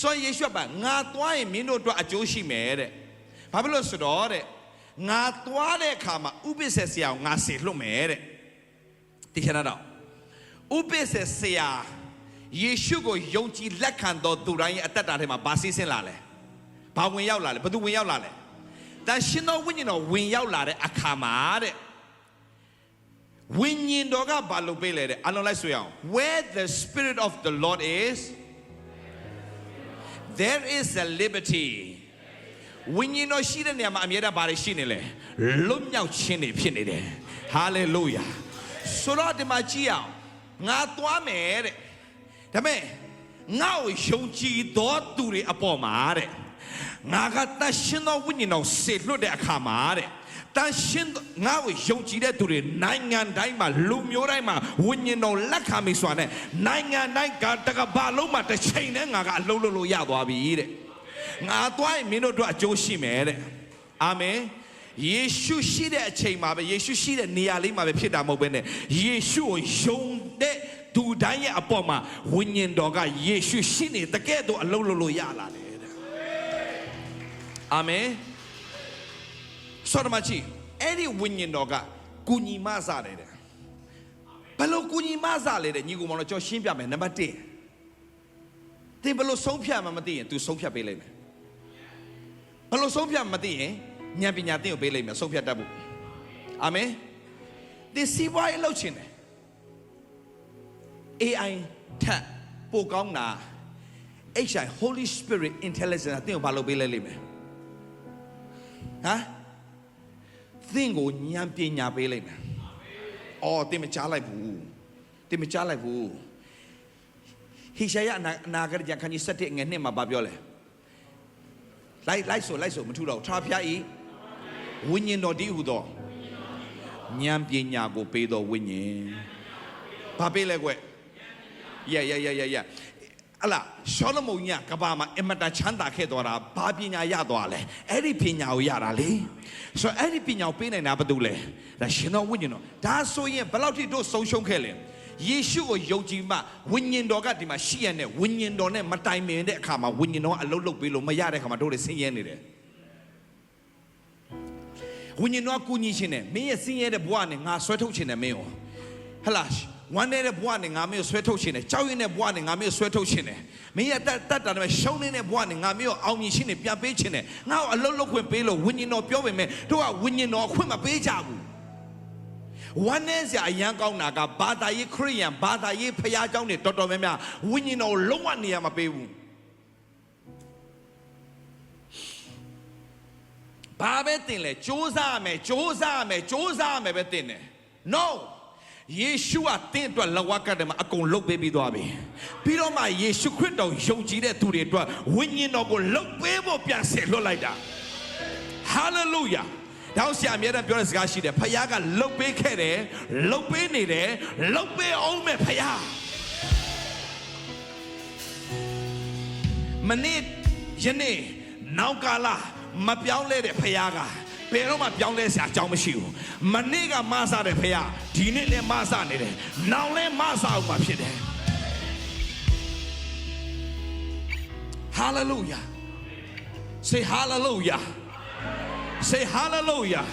ဆိုရင်ယေရှုကပါငါသွားရင်မင်းတို့အတွက်အကျိုးရှိမယ်တဲ့ဘာဖြစ်လို့ဆိုတော့တဲ့ငါသွားတဲ့အခါမှာဥပိ္ပစေဆရာကိုငါစေလွတ်မယ်တဲ့တိကျတော့ဥပိ္ပစေဆရာယေရှုကိုယုံကြည်လက်ခံတော်သူတိုင်းရဲ့အသက်တာထဲမှာဗာစီးဆင်းလာလဲဘာဝင်ရောက်လာလဲဘယ်သူဝင်ရောက်လာလဲတန်ရှင်တော်ဝိညာဉ်တော်ဝင်ရောက်လာတဲ့အခါမှာတဲ့ဝိညာဉ်တော်ကဘာလုပ်ပေးလဲတဲ့အလုံးလိုက်ဆိုရအောင် where the spirit of the lord is there is a liberty ဝိညာဉ်တော်ရှိတဲ့နေရာမှာအမြဲတမ်းဘာတွေရှိနေလဲလွတ်မြောက်ခြင်းတွေဖြစ်နေတယ် hallelujah ဆိုတော့ဒီမှာကြည့်အောင်ငါသွားမယ်တဲ့ဒါပေမဲ့ငါ့ကိုယုံကြည်သောသူတွေအပေါ်မှာတဲ့ငါကတန်ရှင်သောဝိညာဉ်တော်ဆေလွတ်တဲ့အခါမှာတဲ့ တန်ရှင်ငါ့ကိုယုံကြည်တဲ့သူတွေနိုင်ငံတိုင်းမှာလူမျိုးတိုင်းမှာဝိညာဉ်တော်လက်ခံပြီဆိုတာနဲ့နိုင်ငံတိုင်းကတကဘာလုံးမှာတစ်ချိန်နဲ့ငါကအလုံးလုံးလို့ရသွားပြီတဲ့ငါသွားရင်မင်းတို့အတွက်အကျိုးရှိမယ်တဲ့အာမင်ယေရှုရှိတဲ့အချိန်မှာပဲယေရှုရှိတဲ့နေရာလေးမှာပဲဖြစ်တာမဟုတ်ဘဲနဲ့ယေရှုကိုယုံတဲ့သူတိုင်းရဲ့အပေါ်မှာဝိညာဉ်တော်ကယေရှုရှိနေတကယ်တော့အလုံးလုံးလို့ရလာတယ်တဲ့အာမင် ဆောရမချီအဲ့ဒီဝိညာဉ်တော်ကကုညီမဆတယ်တဲ့ဘယ်လိုကုညီမဆလဲတဲ့ညီကောင်မတော်ကြောရှင်းပြမယ်နံပါတ်1သင်ဘယ်လိုဆုံးဖြတ်မှမသိရင် तू ဆုံးဖြတ်ပေးလိုက်မယ်ဘယ်လိုဆုံးဖြတ်မသိရင်ဉာဏ်ပညာသင်ကိုပေးလိုက်မယ်ဆုံးဖြတ်တတ်ဖို့အာမင်သင်စီးပွားရေးလုပ်ချင်တယ် AI ထက်ပိုကောင်းတာ HI Holy Spirit Intelligence ကသင်ကိုဘာလုပ်ပေးလိုက်လိမ့်မယ်ဟမ် သင်ကိုဉာဏ်ပညာပေးလိုက်မယ်အော်သင်မကြားလိုက်ဘူးသင်မကြားလိုက်ဘူးဟိရှာယအနာအနာဂတ်ကြံခန်းကြီး7ငယ်နှစ်မှာဗာပြောလဲလိုက်လိုက်ဆိုလိုက်ဆိုမထူတော့ဘူးထာဖျားဤဝိညာဉ်တော်ဒီဟုသောဉာဏ်ပညာကိုပေးတော်ဝိညာဉ်ဘာပေးလဲကွရရရရရ အလားရှောလမုန်ညကဘာမှာအမတချမ်းသာခဲ့တော်တာဘာပညာရသွားလဲအဲ့ဒီပညာကိုရတာလေဆိုတော့အဲ့ဒီပညာကိုပေးနိုင်တာဘာတူလဲဒါရှင်တော်ဝိညာဉ်တော်ဒါဆိုရင်ဘယ်လောက်ထိတို့ဆုံးရှုံးခဲ့လဲယေရှုကိုယုံကြည်မှဝိညာဉ်တော်ကဒီမှာရှိရတဲ့ဝိညာဉ်တော်နဲ့မတိုင်ပင်တဲ့အခါမှာဝိညာဉ်တော်ကအလုံးလုံးပေးလို့မရတဲ့အခါမှာတို့တွေဆင်းရဲနေတယ်ဝိညာဉ်တော်ကကူညီခြင်းနဲ့မင်းရဲ့ဆင်းရဲတဲ့ဘဝနဲ့ငါဆွဲထုတ်ခြင်းနဲ့မင်းကိုဟလာ ဝမ်းနေတဲ့ဘဝနဲ့ငါမင်းကိုဆွဲထုတ်ခြင်းနဲ့ကြောက်ရွံ့တဲ့ဘဝနဲ့ငါမင်းကိုဆွဲထုတ်ခြင်းနဲ့မင်းရဲ့တတ်တတ်တာနဲ့ရှုံးနေတဲ့ဘဝနဲ့ငါမင်းကိုအောင်မြင်ခြင်းနဲ့ပြန်ပေးခြင်းနဲ့ငါ့ကိုအလုံးလုံးခွင့်ပေးလို့ဝိညာဉ်တော်ပြောပေမဲ့တို့ကဝိညာဉ်တော်အခွင့်မပေးကြဘူး ဝမ်းနည်းစရာအရန်ကောင်းတာကဘာသာရေးခရိယန်ဘာသာရေးဖျားเจ้าတွေတော်တော်များများဝိညာဉ်တော်ကိုလုံးဝနေရာမပေးဘူးဘာပဲတင်လဲစ조사ရမယ်စ조사ရမယ်စ조사ရမယ်ပဲတင်တယ် no ယေရှုကတင်းအတွက်လဝကတည်းမှာအကုန်လုတ်ပေးပြီးသွားပြီပြီးတော့မှယေရှုခရစ်တော်ယုံကြည်တဲ့သူတွေအတွက်ဝိညာဉ်တော်ကိုလုတ်ပေးဖို့ပြန်ဆင်လွတ်လိုက်တာ hallelujah တောင်းဆရာအမြဲတမ်းပြောတဲ့စကားရှိတယ်ဖခင်ကလှုပ်ပေးခဲ့တယ်လှုပ်ပေးနေတယ်လှုပ်ပေးအောင်မဲ့ဖခင်မနေ့ယနေ့နောက်ကာလမပြောင်းလဲတဲ့ဖခင်က ဘယ်တော့မှပြောင်းလဲစရာအကြောင်းမရှိဘူးမနေ့ကမဆတဲ့ဖခင်ဒီနေ့လည်းမဆနေတယ်နောက်လည်းမဆအောင်မှာဖြစ်တယ် hallelujah say hallelujah Say hallelujah.